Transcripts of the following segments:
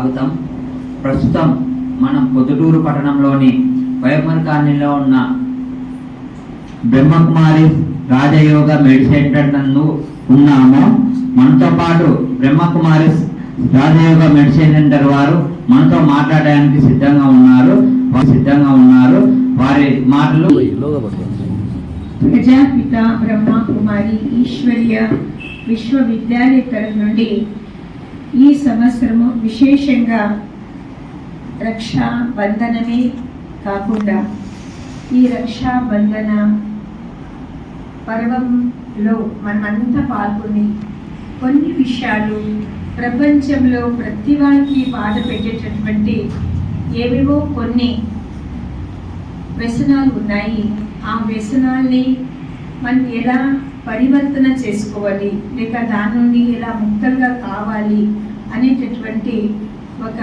స్వాగతం. ప్రస్తుతం మనం పొద్దుటూరు పట్టణంలోని వైఎంఆర్ కాలనీలో ఉన్న బ్రహ్మకుమారి రాజయోగ మెడి సెంటర్ నందు ఉన్నాము. మనతో పాటు బ్రహ్మకుమారి రాజయోగ మెడిసిన్ సెంటర్ వారు మనతో మాట్లాడడానికి సిద్ధంగా ఉన్నారు. సిద్ధంగా ఉన్నారు. వారి మాటలు ప్రజాపిత బ్రహ్మ కుమారి ఈశ్వర్య విశ్వవిద్యాలయ తరఫు నుండి ఈ సంవత్సరము విశేషంగా రక్షా బంధనమే కాకుండా ఈ రక్షా బంధన పర్వంలో మనమంతా పాల్గొని కొన్ని విషయాలు ప్రపంచంలో ప్రతి వారికి బాధ పెట్టేటటువంటి ఏవేవో కొన్ని వ్యసనాలు ఉన్నాయి. ఆ వ్యసనాల్ని మనం ఎలా పరివర్తన చేసుకోవాలి? లేక దాని నుండి ఎలా ముక్తంగా కావాలి? అనేటటువంటి ఒక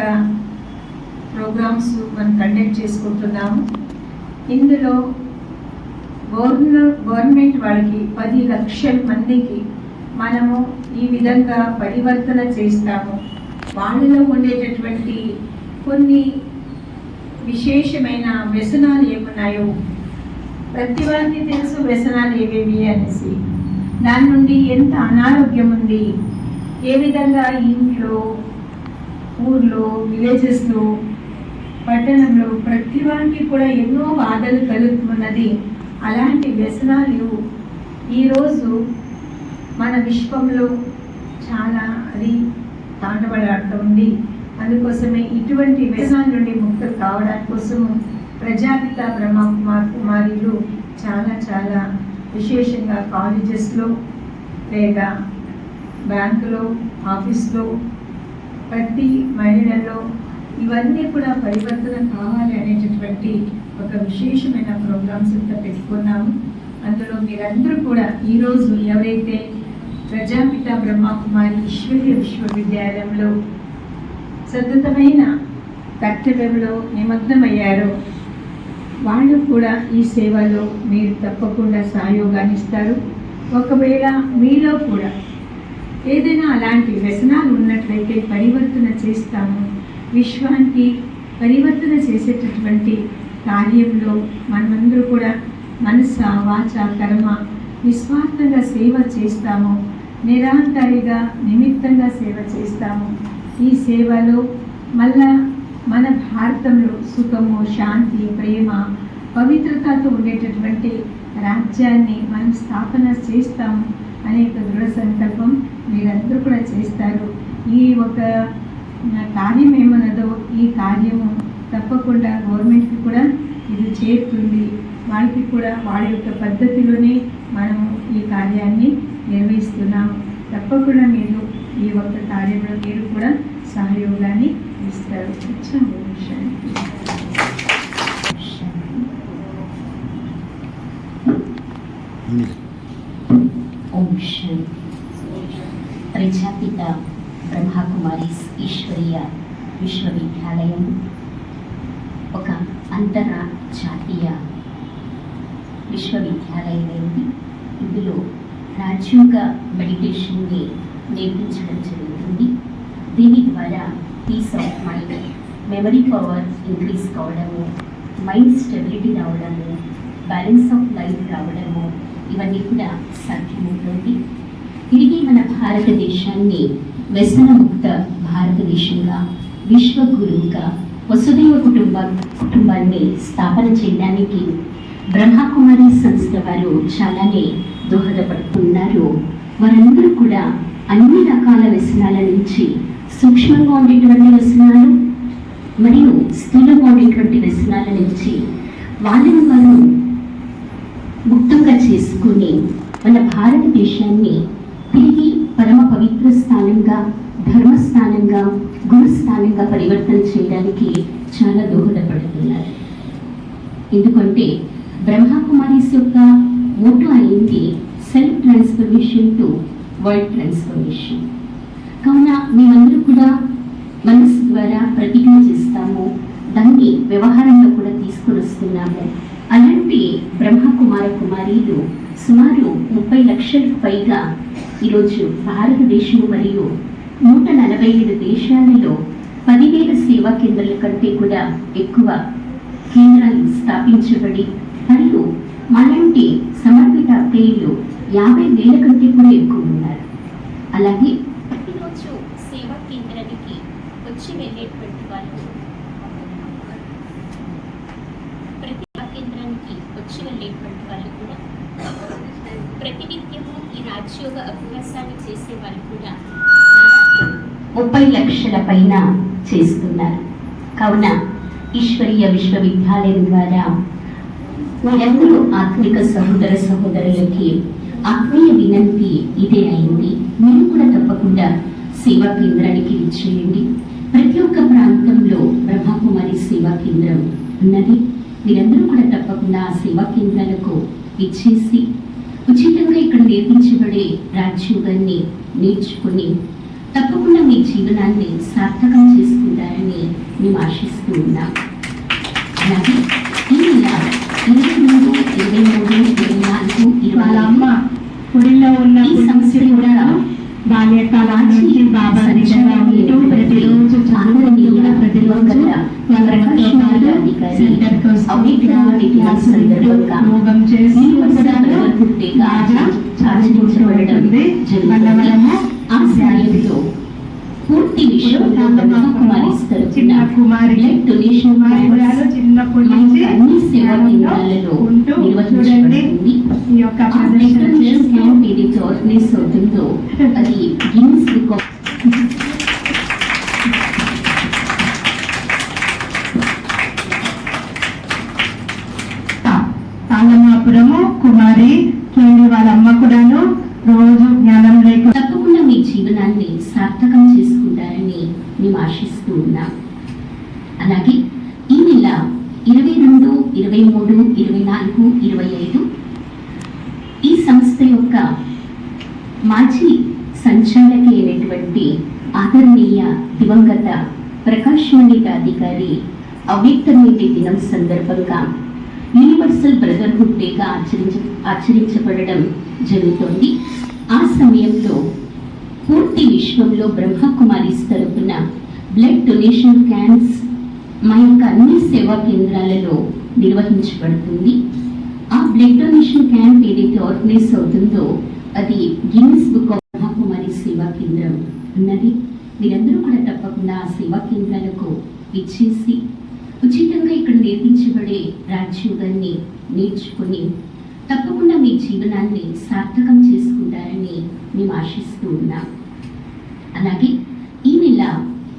ప్రోగ్రామ్స్ మనం కండక్ట్ చేసుకుంటున్నాము. ఇందులో గవర్న గవర్నమెంట్ వాళ్ళకి పది లక్షల మందికి మనము ఈ విధంగా పరివర్తన చేస్తాము. వాళ్ళలో ఉండేటటువంటి కొన్ని విశేషమైన వ్యసనాలు ఏమున్నాయో ప్రతి వారికి తెలుసు వ్యసనాలు ఏవేవి అనేసి. దాని నుండి ఎంత అనారోగ్యం ఉంది? ఏ విధంగా ఇంట్లో ఊర్లో విలేజెస్లో పట్టణంలో ప్రతి వారికి కూడా ఎన్నో బాధలు కలుగుతున్నది. అలాంటి వ్యసనాలు ఈరోజు మన విశ్వంలో చాలా అది తాండబడాడుతుంది అందుకోసమే ఇటువంటి వ్యసనాల నుండి ముక్తులు కావడానికి కోసము ప్రజాపిత బ్రహ్మ కుమార్ కుమారులు చాలా చాలా విశేషంగా కాలేజెస్లో లేదా బ్యాంకులో ఆఫీస్లో ప్రతి మహిళల్లో ఇవన్నీ కూడా పరివర్తన కావాలి అనేటటువంటి ఒక విశేషమైన ప్రోగ్రామ్స్ అంతా పెట్టుకున్నాము. అందులో మీరందరూ కూడా ఈరోజు ఎవరైతే ప్రజాపిత బ్రహ్మకుమారి ఈశ్వర్య విశ్వవిద్యాలయంలో సతతమైన కర్తవ్యంలో నిమగ్నమయ్యారో వాళ్ళు కూడా ఈ సేవలో మీరు తప్పకుండా సహయోగాన్ని ఇస్తారు. ఒకవేళ మీలో కూడా ఏదైనా అలాంటి వ్యసనాలు ఉన్నట్లయితే పరివర్తన చేస్తాము. విశ్వానికి పరివర్తన చేసేటటువంటి కార్యంలో మనమందరూ కూడా మనస వాచ కర్మ నిస్వార్థంగా సేవ చేస్తాము. నిరాంతరిగా నిమిత్తంగా సేవ చేస్తాము. ఈ సేవలో మళ్ళా మన భారతంలో సుఖము శాంతి ప్రేమ పవిత్రతతో ఉండేటటువంటి రాజ్యాన్ని మనం స్థాపన చేస్తాము. అనే ఒక దృఢ సంకల్పం మీరందరూ కూడా చేస్తారు. ఈ ఒక కార్యం ఏమన్నదో ఈ కార్యము తప్పకుండా గవర్నమెంట్కి కూడా ఇది చేరుతుంది. వాళ్ళకి కూడా వాళ్ళ యొక్క పద్ధతిలోనే మనము ఈ కార్యాన్ని నిర్వహిస్తున్నాము. తప్పకుండా మీరు ఈ ఒక్క కార్యంలో మీరు కూడా సహయోగాన్ని ఇస్తారు. ఓం శాంతి ప్రజాపిత బ్రహ్మకుమారి ఈశ్వరీయ విశ్వవిద్యాలయం ఒక అంతర్జాతీయ విశ్వవిద్యాలయమైంది. ఇందులో రాజ్యోగ మెడిటేషన్ని నేర్పించడం జరుగుతుంది. దీని ద్వారా peace of mind memory power increase కావడము మైండ్ స్టెబిలిటీ రావడము బ్యాలెన్స్ ఆఫ్ లైఫ్ రావడము ఇవన్నీ కూడా సాధ్యమవుతుంది. తిరిగి మన భారతదేశాన్ని వ్యసనముక్త భారతదేశంగా విశ్వగురువుగా వసుదైవ కుటుంబ కుటుంబాన్ని స్థాపన చేయడానికి బ్రహ్మకుమారి సంస్థ వారు చాలానే దోహదపడుతున్నారు. వారందరూ కూడా అన్ని రకాల వ్యసనాల నుంచి సూక్ష్మంగా ఉండేటువంటి వ్యసనాలు మరియు స్థూలంగా ఉండేటువంటి వ్యసనాల నుంచి వాళ్ళని వారు ముక్తంగా చేసుకుని మన భారతదేశాన్ని తిరిగి పరమ పవిత్ర స్థానంగా ధర్మస్థానంగా గురుస్థానంగా పరివర్తన చేయడానికి చాలా దోహదపడుతున్నారు ఎందుకంటే బ్రహ్మకుమారీస్ యొక్క మోటో అయింది self transformation to world transformation. కావున మేమందరూ కూడా మనసు ద్వారా ప్రతిజ్ఞ చేస్తాము దాన్ని వ్యవహారంలో కూడా తీసుకొని వస్తున్నాము అలాంటి బ్రహ్మకుమార కుమారీలు సుమారు ముప్పై లక్షలకు పైగా ఈరోజు భారతదేశం మరియు నూట నలభై ఐదు దేశాలలో పదివేల సేవా కేంద్రాల కంటే కూడా ఎక్కువ కేంద్రాలు స్థాపించబడి మరియు మాలాంటి సమర్పిత అత్తయ్యలు యాభై వేల కంటే కూడా ఎక్కువ ఉన్నారు. అలాగే ప్రతిరోజు సేవా కేంద్రానికి వచ్చి వెళ్ళేటువంటి వాళ్ళు ప్రతి సేవా కేంద్రానికి వచ్చి వాళ్ళు కూడా. ప్రతినిత్యము ఈ రాజ్యోగ అభ్యాసాన్ని చేసే వాళ్ళు కూడా ముప్పై లక్షల పైన చేస్తున్నారు. కావున ఈశ్వరీయ విశ్వవిద్యాలయం ద్వారా మీరందరూ ఆత్మిక సహోదర సహోదరులకి ఆత్మీయ వినంతి ఇదే అయింది. మీరు కూడా తప్పకుండా సేవా కేంద్రానికి విచ్చేయండి. ప్రతి ఒక్క ప్రాంతంలో బ్రహ్మకుమారి సేవా కేంద్రం ఉన్నది. మీరందరూ కూడా తప్పకుండా సేవా కేంద్రాలకు ఇచ్చేసి ఉచితంగా ఇక్కడ నేర్పించబడే రాజ్యోగాన్ని నేర్చుకుని తప్పకుండా మీ జీవనాన్ని సార్థకం చేసుకుంటారని మేము ఆశిస్తూ ఉన్నాం. అలాగే ఈ నెల ఇరవై మూడు ఇరవై మూడు ఇరవై నాలుగు ఇరవై అమ్మ గుడిలో ఉన్న బాబా నిజంగా ఉంటూ ప్రతిరోజు చదువుకుంటూ కూడా ప్రతిరోజు యోగం చేసి వాళ్ళ వలన ఆ సమయంలో విషయంలో బ్రహ్మకుమారి చిన్న కుమారి డొనేషన్ కుమారురాలు చిన్నప్పటి నుంచి అన్ని సేవా కేంద్రాలలో ఉంటూ చూడండి నిర్వహించబడుతుంది ఈ యొక్క ఆ ప్రదర్శన డొనేషన్ చేస్తూ క్యాంప్ ఏదైతే ఆర్గనైజ్ అవుతుందో అది గిన్నిస్ బుక్ ఆఫ్ తాళమాపురము కుమారి చూడండి వాళ్ళ అమ్మ కూడాను రోజు జ్ఞానం లేక తప్పకుండా మీ జీవనాన్ని సార్థకం చేసుకుంటారని మేము ఆశిస్తూ ఉన్నాం. అలాగే ఈ నెల ఇరవై రెండు ఇరవై మూడు ఇరవై నాలుగు ఇరవై ఐదు ఈ సంస్థ యొక్క మాజీ సంచాలకి అయినటువంటి ఆదరణీయ దివంగత ప్రకాష్ మండిత అధికారి అవ్యక్తమైన దినం సందర్భంగా యూనివర్సల్ బ్రదర్హుడ్ డేగా ఆచరించ ఆచరించబడడం జరుగుతోంది. ఆ సమయంలో పూర్తి విశ్వంలో బ్రహ్మకుమారిస్ తరపున బ్లడ్ డొనేషన్ క్యాంప్స్ మా యొక్క అన్ని సేవా కేంద్రాలలో నిర్వహించబడుతుంది. ఆ బ్లడ్ డొనేషన్ క్యాంప్ ఏదైతే ఆర్గనైజ్ అవుతుందో అది గిన్నిస్ బుక్ ఆఫ్ బ్రహ్మకుమారి సేవా కేంద్రం ఉన్నది. మీరందరూ కూడా తప్పకుండా ఆ సేవా కేంద్రాలకు ఇచ్చేసి ఉచితంగా ఇక్కడ నేర్పించబడే రాజ్యోగాన్ని నేర్చుకుని తప్పకుండా మీ జీవనాన్ని సార్థకం చేసుకుంటారని మేము ఆశిస్తూ ఉన్నాం. అలాగే ఈ నెల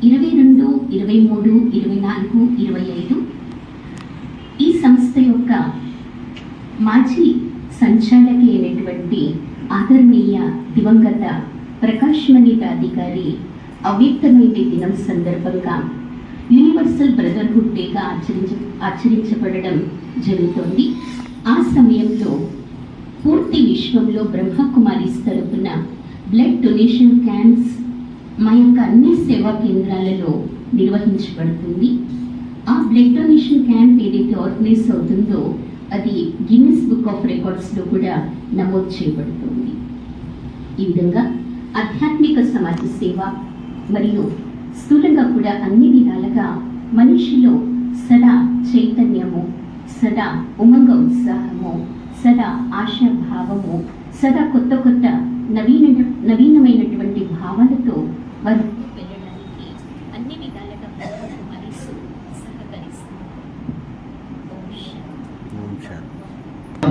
ఇరవై రెండు ఇరవై మూడు ఇరవై నాలుగు ఇరవై ఐదు ఈ సంస్థ యొక్క మాజీ సంచాలకి అయినటువంటి ఆదరణీయ దివంగత ప్రకాష్ మణిత అధికారి అవ్యక్తమైన దినం సందర్భంగా. యూనివర్సల్ బ్రదర్హుడ్ డేగా ఆచరించ ఆచరించబడడం జరుగుతోంది. ఆ సమయంలో పూర్తి విశ్వంలో బ్రహ్మకుమారి తరపున బ్లడ్ డొనేషన్ క్యాంప్స్ మా యొక్క అన్ని సేవా కేంద్రాలలో నిర్వహించబడుతుంది. ఆ బ్లడ్ డొనేషన్ క్యాంప్ ఏదైతే ఆర్గనైజ్ అవుతుందో అది గిన్నిస్ బుక్ ఆఫ్ రికార్డ్స్లో కూడా నమోదు చేయబడుతుంది. ఈ విధంగా ఆధ్యాత్మిక సమాజ సేవ మరియు స్థూలంగా కూడా అన్ని విధాలుగా మనిషిలో సదా చైతన్యము సదా ఉమంగ ఉత్సాహము సదా ఆశాభావము సదా కొత్త కొత్త నవీన నవీనమైనటువంటి భావాలతో వారు వెళ్ళడానికి అన్ని విధాలుగా శాంతి.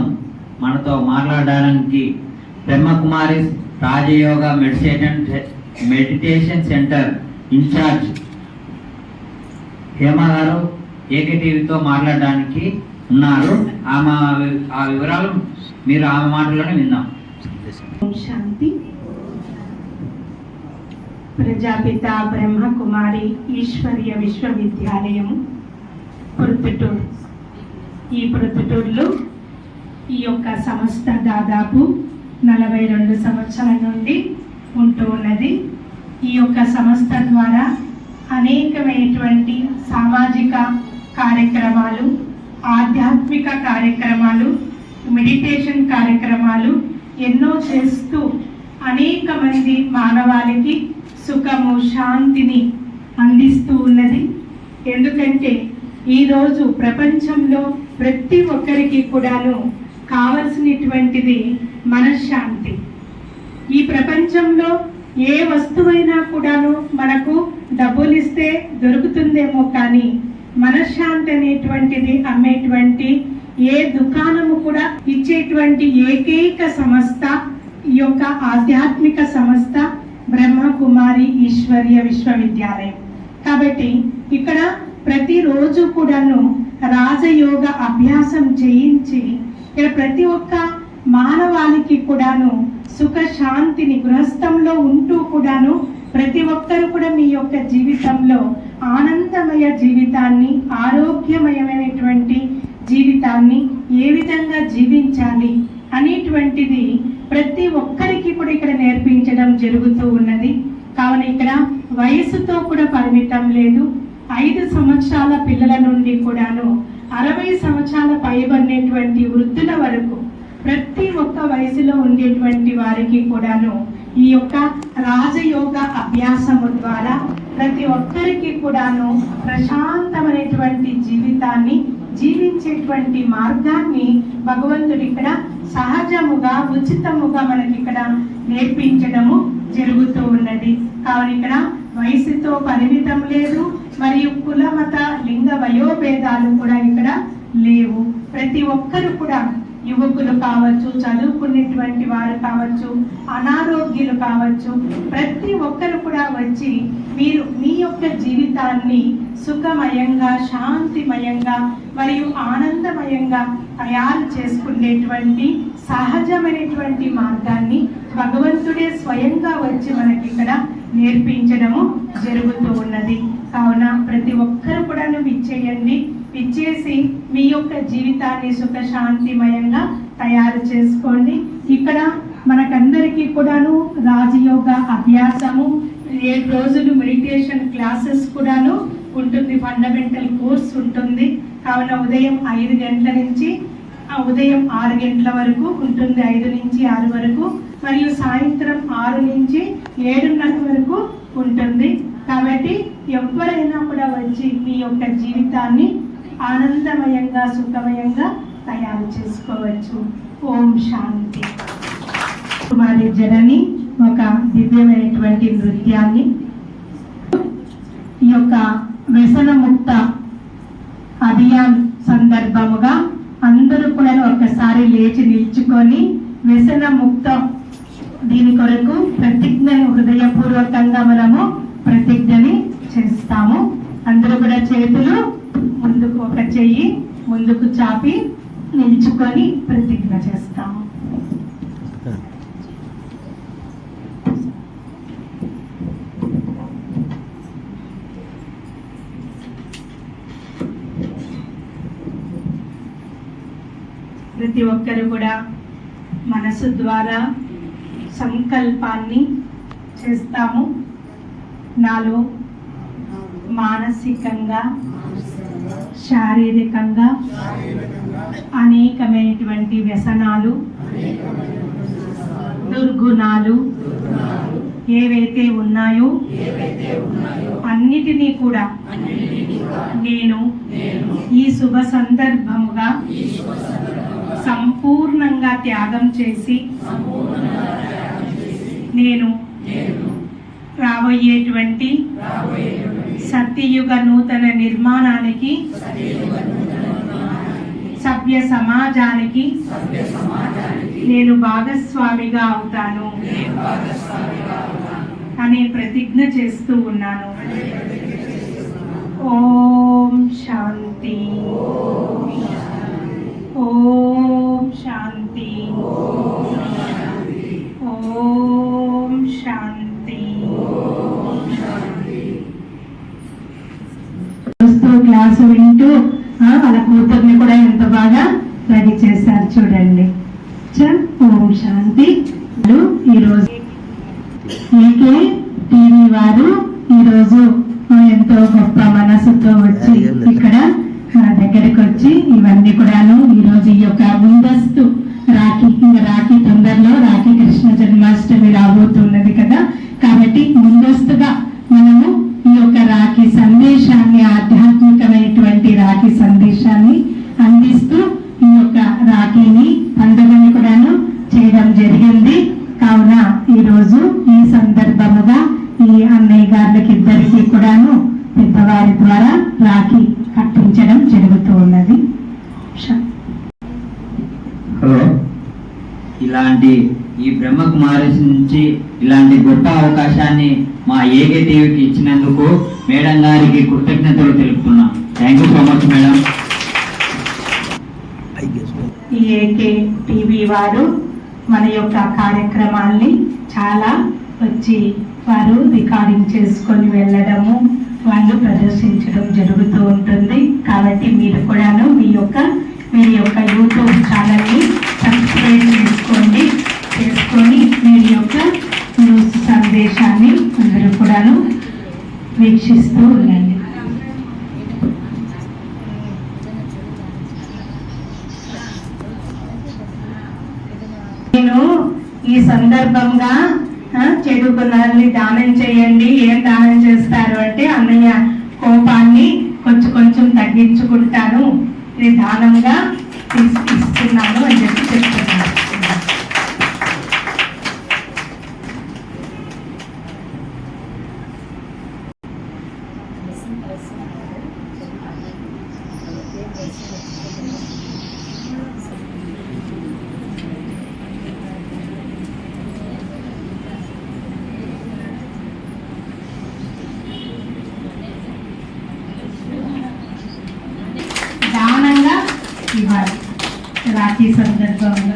మనతో మాట్లాడడానికి Brahma Kumari Rajayoga meditation meditation centre incharge Hema garu AK టీవీతో మాట్లాడడానికి ఉన్నారు. ఆమె ఆ వివరాలు మీరు ఆమె మాటలోనే విన్నాం. శాంతి. ప్రజాపిత బ్రహ్మకుమారి ఈశ్వర్య విశ్వవిద్యాలయం ప్రొద్దుటూరు ఈ ప్రొద్దుటూరులో ఈ యొక్క సంస్థ దాదాపు నలభై రెండు సంవత్సరాల నుండి ఉంటూ ఉన్నది. ఈ యొక్క సంస్థ ద్వారా అనేకమైనటువంటి సామాజిక కార్యక్రమాలు ఆధ్యాత్మిక కార్యక్రమాలు మెడిటేషన్ కార్యక్రమాలు ఎన్నో చేస్తూ అనేక మంది మానవాళికి సుఖము శాంతిని అందిస్తూ ఉన్నది. ఎందుకంటే ఈరోజు ప్రపంచంలో ప్రతి ఒక్కరికి కూడాను కావలసినటువంటిది మనశ్శాంతి. ఈ ప్రపంచంలో ఏ వస్తువైనా కూడాను మనకు డబ్బులు ఇస్తే దొరుకుతుందేమో కానీ మనశ్శాంతి అనేటువంటిది అమ్మేటువంటి ఏ దుకాణము కూడా ఇచ్చేటువంటి ఏకైక సంస్థ ఈ యొక్క ఆధ్యాత్మిక సంస్థ బ్రహ్మకుమారి ఈశ్వర్య విశ్వవిద్యాలయం. కాబట్టి ఇక్కడ ప్రతిరోజు కూడాను రాజయోగ అభ్యాసం చేయించి ఇక్కడ ప్రతి ఒక్క మానవాళికి కూడాను సుఖ శాంతిని గృహస్థంలో ఉంటూ కూడాను ప్రతి ఒక్కరు కూడా మీ యొక్క జీవితంలో ఆనందమయ జీవితాన్ని ఆరోగ్యమయమైనటువంటి జీవితాన్ని ఏ విధంగా జీవించాలి అనేటువంటిది ప్రతి ఒక్కరికి కూడా ఇక్కడ నేర్పించడం జరుగుతూ ఉన్నది. కావున ఇక్కడ వయసుతో కూడా పరిమితం లేదు. ఐదు సంవత్సరాల పిల్లల నుండి కూడాను అరవై సంవత్సరాల పైబడినటువంటి వృద్ధుల వరకు ప్రతి ఒక్క వయసులో ఉండేటువంటి వారికి కూడాను ఈ యొక్క రాజయోగ అభ్యాసము ద్వారా ప్రతి ఒక్కరికి కూడాను ప్రశాంతమైనటువంటి జీవితాన్ని జీవించేటువంటి మార్గాన్ని భగవంతుడు ఇక్కడ సహజముగా ఉచితముగా మనకి ఇక్కడ నేర్పించడము జరుగుతూ ఉన్నది. కావున ఇక్కడ వయసుతో పరిమితం లేదు మరియు కుల మత లింగ వయోభేదాలు కూడా ఇక్కడ లేవు. ప్రతి ఒక్కరు కూడా యువకులు కావచ్చు చదువుకునేటువంటి వారు కావచ్చు అనారోగ్యులు కావచ్చు ప్రతి ఒక్కరు కూడా వచ్చి మీరు మీ యొక్క జీవితాన్ని సుఖమయంగా శాంతిమయంగా మరియు ఆనందమయంగా తయారు చేసుకునేటువంటి సహజమైనటువంటి మార్గాన్ని భగవంతుడే స్వయంగా వచ్చి మనకి ఇక్కడ నేర్పించడము జరుగుతూ ఉన్నది. కావున ప్రతి ఒక్కరు కూడా నువ్వు ఇచ్చేయండి. ఇచ్చేసి మీ యొక్క జీవితాన్ని సుఖశాంతిమయంగా తయారు చేసుకోండి. ఇక్కడ మనకందరికీ కూడాను రాజయోగ అభ్యాసము ఏడు రోజులు మెడిటేషన్ క్లాసెస్ కూడాను ఉంటుంది ఫండమెంటల్ కోర్స్ ఉంటుంది. కావున ఉదయం ఐదు గంటల నుంచి ఆ ఉదయం ఆరు గంటల వరకు ఉంటుంది ఐదు నుంచి ఆరు వరకు. మరియు సాయంత్రం ఆరు నుంచి ఏడున్నర వరకు ఉంటుంది. కాబట్టి ఎవరైనా కూడా వచ్చి మీ యొక్క జీవితాన్ని ఆనందమయంగా సుఖమయంగా తయారు చేసుకోవచ్చు. ఓం శాంతి. కుమారి జనని ఒక దివ్యమైనటువంటి నృత్యాన్ని ఈ యొక్క వ్యసనముక్త అభియాన్ సందర్భముగా అందరూ కూడా ఒక్కసారి లేచి నిల్చుకొని వ్యసనముక్త దీని కొరకు ప్రతిజ్ఞను హృదయపూర్వకంగా మనము ప్రతిజ్ఞని చేస్తాము. అందరూ కూడా చేతులు ముందుకు ఒక చెయ్యి ముందుకు చాపి నిల్చుకొని ప్రతిజ్ఞ చేస్తాము ప్రతి ఒక్కరు కూడా మనసు ద్వారా సంకల్పాన్ని చేస్తాము. నాలో మానసికంగా శారీరకంగా అనేకమైనటువంటి వ్యసనాలు దుర్గుణాలు ఏవైతే ఉన్నాయో అన్నిటినీ కూడా నేను ఈ శుభ సందర్భముగా సంపూర్ణంగా త్యాగం చేసి నేను రాబోయేటువంటి సత్యయుగ నూతన నిర్మాణానికి సభ్య సమాజానికి నేను భాగస్వామిగా అవుతాను అనే ప్రతిజ్ఞ చేస్తూ ఉన్నాను. ఓం శాంతి. ఓం శాంతి. ఓం శాంతి చూస్తూ క్లాసు వింటూ వాళ్ళ కూతుర్ని కూడా ఎంత బాగా రెడీ చేశారు చూడండి. ఓం శాంతి. ఈరోజు ఏకే టీవీ వారు ఈరోజు ఎంతో గొప్ప మనసుతో వచ్చి ఇక్కడ నా దగ్గరికి వచ్చి ఇవన్నీ కూడాను ఈరోజు ఈ యొక్క ముందస్తు సందేశాన్ని అందిస్తూ ఈ యొక్క రాఖీని పండుగని కూడాను చేయడం జరిగింది. కావున ఈ రోజు ఈ సందర్భముగా ఈ అన్నయ్య గారికి ఇద్దరికి కూడాను పెద్దవారి ద్వారా రాఖీ కట్టించడం జరుగుతూ ఉన్నది. హలో. ఇలాంటి ఈ బ్రహ్మ బ్రహ్మకుమారి నుంచి ఇలాంటి గొప్ప అవకాశాన్ని మా ఏకే టీవీకి ఇచ్చినందుకు మేడం గారికి కృతజ్ఞతలు తెలుపుతున్నాం. Thank you so much madam అందుకే టీవీ వారు మన యొక్క కార్యక్రమాల్ని చాలా వచ్చి వారు రికార్డింగ్ చేసుకొని వెళ్ళడము వాళ్ళు ప్రదర్శించడం జరుగుతూ ఉంటుంది. కాబట్టి మీరు కూడాను మీ యొక్క మీ యొక్క యూట్యూబ్ ఛానల్ని సబ్స్క్రైబ్ చేసుకోండి. చేసుకొని మీ యొక్క న్యూస్ సందేశాన్ని అందరూ కూడాను వీక్షిస్తూ ఉండండి నేను ఈ సందర్భంగా ఆ, దానం చేయండి. ఏం దానం చేస్తారు అంటే అన్నయ్య కోపాన్ని కొంచెం కొంచెం తగ్గించుకుంటాను. ఇది దానంగా తీసుకు ఇస్తున్నాను అని చెప్పి చెప్తున్నాను దానంగా ఇవ్వాలి రాఖీ సందర్భంగా